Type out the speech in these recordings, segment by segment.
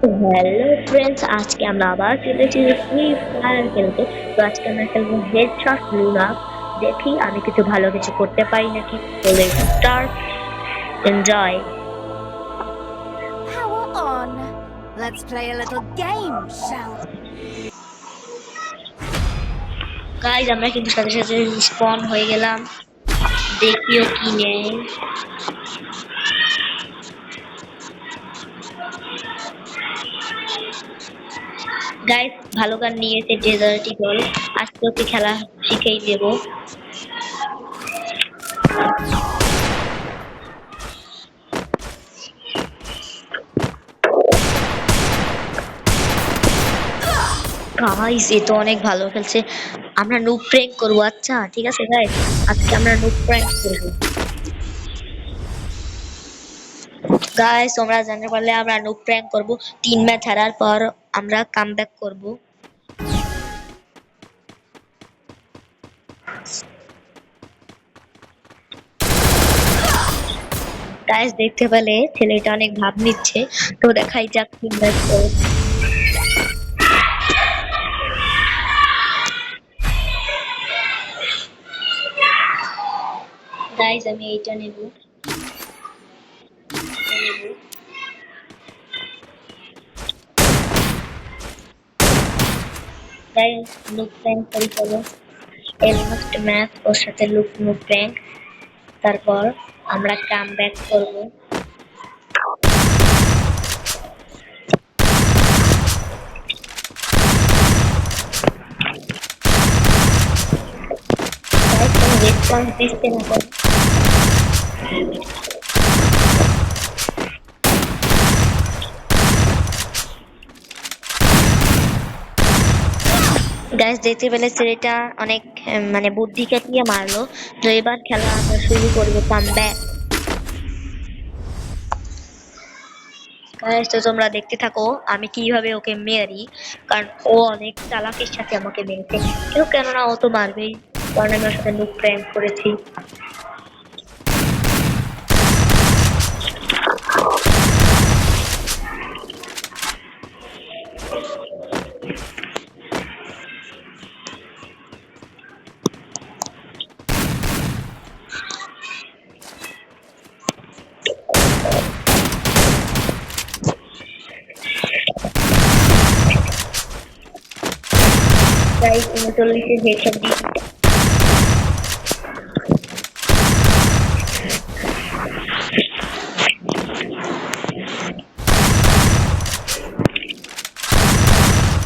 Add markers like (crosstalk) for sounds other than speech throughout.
Hello friends আজকে আমরা আবার চলেছি ফ্রি ফায়ার খেলতে। তো আজকে আমরা খেলব হেডশট লুনা দেখি আমি কিছু ভালো কিছু করতে পারি নাকি? চলে start enjoy Power on. Let's play a little game, shall guys আমরা কিন্তু সাথে সাথে স্পন হয়ে গেলাম। দেখিও কি নেই। গাইজ ভালো গান নিয়েছে ডেজার্টি বল আজকে ওকে খেলা শিখেই দেবো গাইস এ তো অনেক ভালো খেলছে। আমরা নুব প্র্যাঙ্ক করব আচ্ছা ঠিক আছে গাইস আজকে আমরা নুব প্র্যাঙ্ক করব। গাইস তোমরা জানতে পারলে আমরা নুব প্র্যাঙ্ক করব। তিন ম্যাচ হারার পর আমরা কামব্যাক করব। গাইস দেখতে পেলে ছেলেটা অনেক ভাব নিচ্ছে। তো দেখাই যাক ম্যাচ করে গাইস আমি এইটা নেব। নেব। লুক প্র্যাঙ্ক করি চলো। এলমোস্ট ম্যাচ ওর সাথে লুক লুক প্র্যাঙ্ক তারপর আমরা কাম ব্যাক করব রেসপন্স দিচ্ছে না গাইস দেখতে পেলে ছেলেটা অনেক মানে বুদ্ধি কাটিয়ে মারলো। তো এবার খেলা আমরা শুরু করব কামব্যাক গাইস তো তোমরা দেখতে থাকো, আমি কীভাবে ওকে মেরি, কারণ ও অনেক চালাকের সাথে আমাকে মেরেছে। কেউ কেননা ও তো মারবেই, কারণ আমি ওর সাথে লুক প্র্যাঙ্ক করেছি। গাইস উনচল্লিশে হেডশট দিই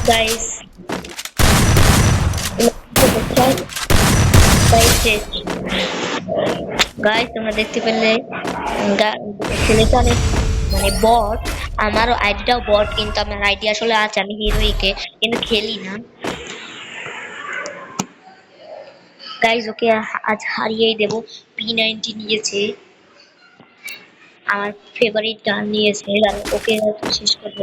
গাইস গাইস তোমরা দেখতে পেলে ছেলেটা অনেক মানে বট, আমারও আইডিটাও বট, কিন্তু আমার আইডি আসলে আছে, আমি হিরোইকে কিন্তু খেলি না। গাইজ ওকে আজ হারিয়েই দেবো। পি নাইনটি নিয়েছে। আমার ফেভারিট গান নিয়েছে। ওকে শেষ করব।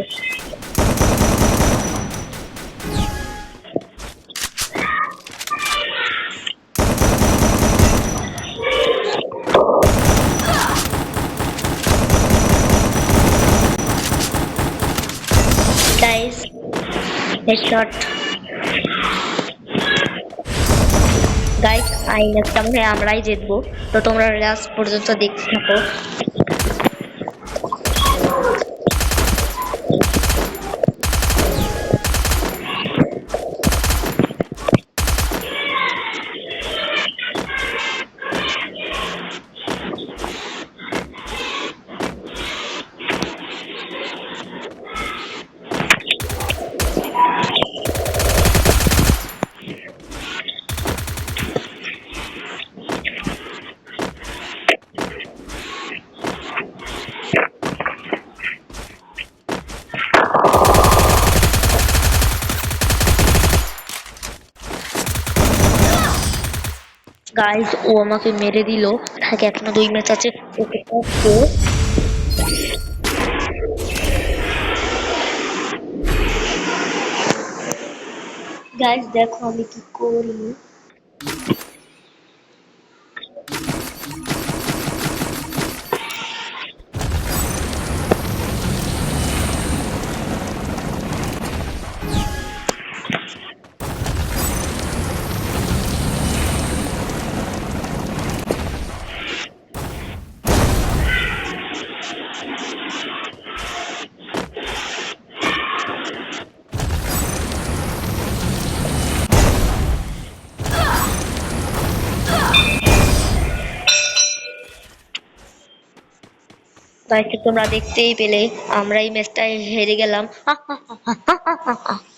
হেডশট গাইস আই হয় আমরাই জিতবো তো তোমরা লাস্ট পর্যন্ত দেখতে থাকো। গাইস ও আমাকে মেরে দিল। থাকে এখনও দুই ম্যাচ আছে। ওকে গাইজ দেখো আমি কি করি। তাই তোমরা দেখতেই পেলে আমরা এই ম্যাচটায় হেরে গেলাম। (laughs)